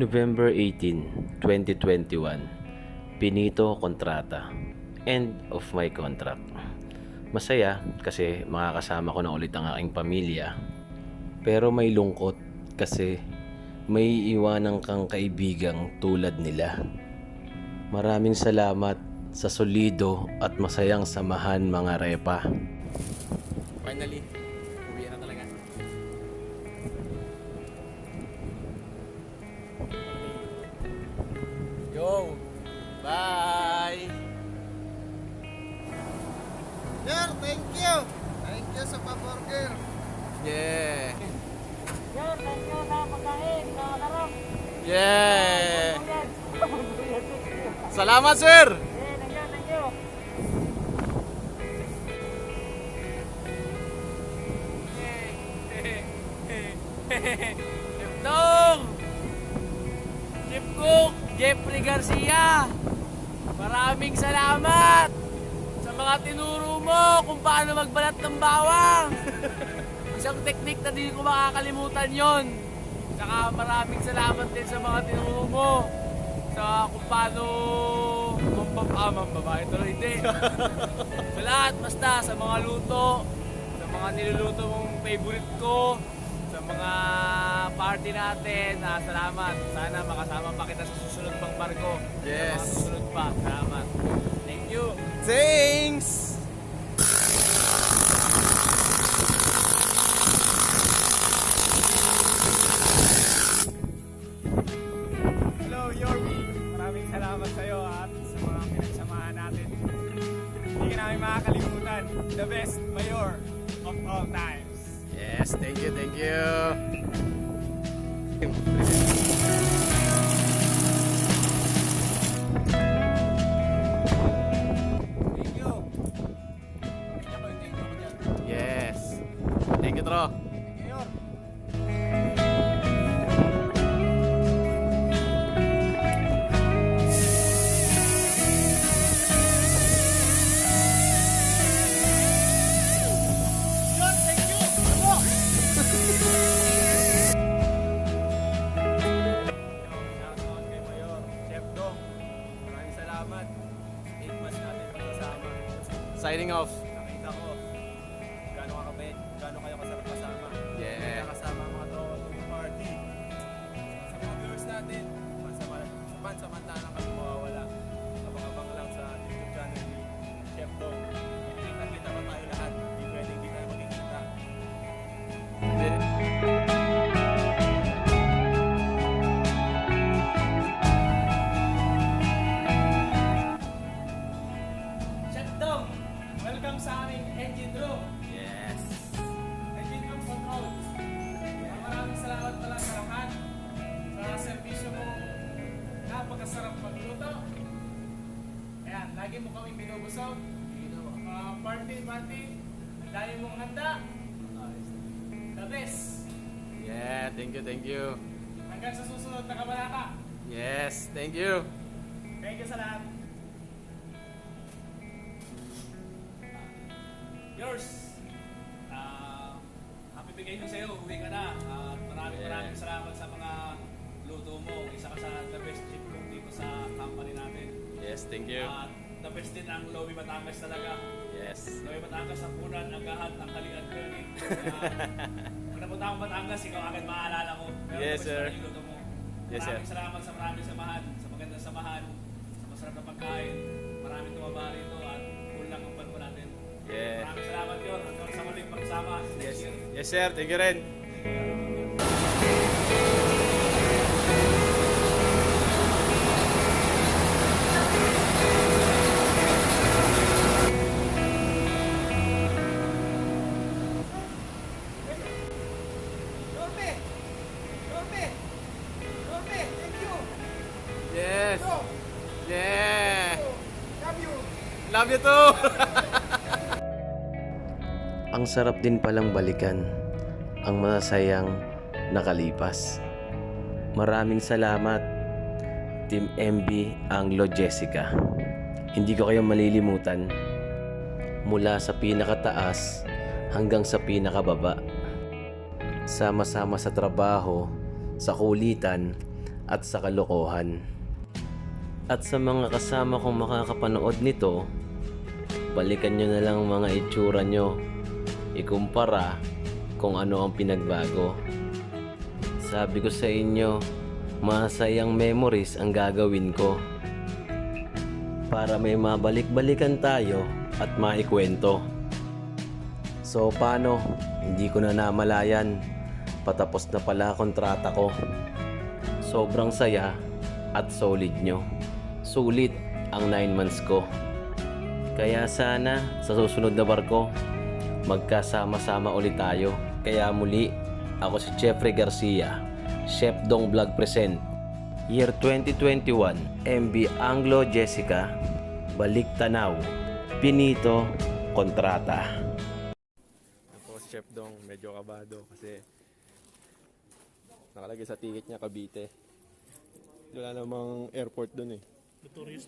November 18, 2021. Pinito kontrata. End of my contract. Masaya kasi makakasama ko na ulit ang aking pamilya. Pero may lungkot kasi may iwanan kang kaibigang tulad nila. Maraming salamat sa solido at masayang samahan mga repa. Finally, Yo! Bye! Sir, thank you. Thank you sa pa-burger. Yeah! Sir, thank you sa pagkain, sa larong. Yeah! Salamat, sir! Eh, thank you, thank you. Chip Cook, Jeffrey Garcia, maraming salamat sa mga tinuro mo kung paano magbalat ng bawang. Isang teknik na di ko makakalimutan yon. Saka maraming salamat din sa mga tinuro mo sa kung paano mampapamang babae tuloy hindi. sa lahat, basta sa mga luto, sa mga niluluto mong favorite ko, mga party natin, ah, salamat. Sana makasama pa kita sa susunod pang barko. Sa Yes. mga susunod pa. Salamat. Thank you. Thanks! Hello, Yormi. Maraming salamat sa iyo at sa mga pinagsamahan natin. Hindi ka namin makakalimutan. The best mayor of all times. Yes, thank you, thank you. Thank you. Yes. Thank you, Tro. Mayor. Signing off. Lagi mo kami binubusog. Uh, party, party. Dahil mong handa. The best. Yeah, thank you, thank you. Hanggang sa susunod na kabalata. Yes, thank you. Thank you sa lahat. Yours. Ah, happy vacation sa'yo. Uwi ka na. At maraming maraming salamat sa mga luto mo. Isa ka sa the best chef cook dito sa company natin. Yes, thank you. At the best din ang Lowy Batangas talaga. Yes. Lowy Batangas sa punan, agahan, tanghalian, curly. Pag napunta akong Batangas, ikaw agad maaalala ko. Pero Yes, sir. mo. Yes, sir. Maraming salamat sa maraming samahan, sa magandang samahan, sa masarap na pagkain. Maraming tumaba rito at cool lang ang panmo natin. Yeah. Maraming salamat yun. Hanggang sa muling pagsama. Yes, yes sir, thank you rin. Norbe! Love you too. Ang sarap din palang balikan ang masasayang nakalipas. Maraming salamat Team MB Anglo Jessica. Hindi ko kayo malilimutan mula sa pinakataas hanggang sa pinakababa. Sama-sama sa trabaho, sa kulitan, at sa kalokohan. At sa mga kasama kong makakapanood nito, balikan nyo na lang mga itsura nyo. Ikumpara kung ano ang pinagbago. Sabi ko sa inyo, masayang memories ang gagawin ko. Para may mabalik-balikan tayo at maikwento. So paano? Hindi ko na namalayan. Patapos na pala kontrata ko. Sobrang saya at solid nyo. Sulit ang 9 months ko. Kaya sana sa susunod na barko, magkasama-sama ulit tayo. Kaya muli, ako si Jeffrey Garcia, Chef Dong Vlog Present. Year 2021, MB Anglo Jessica, Balik Tanaw, Pinito, Kontrata. Ako si Chef Dong, medyo kabado kasi nakalagay sa ticket niya Cavite. Wala namang airport doon eh. Notorious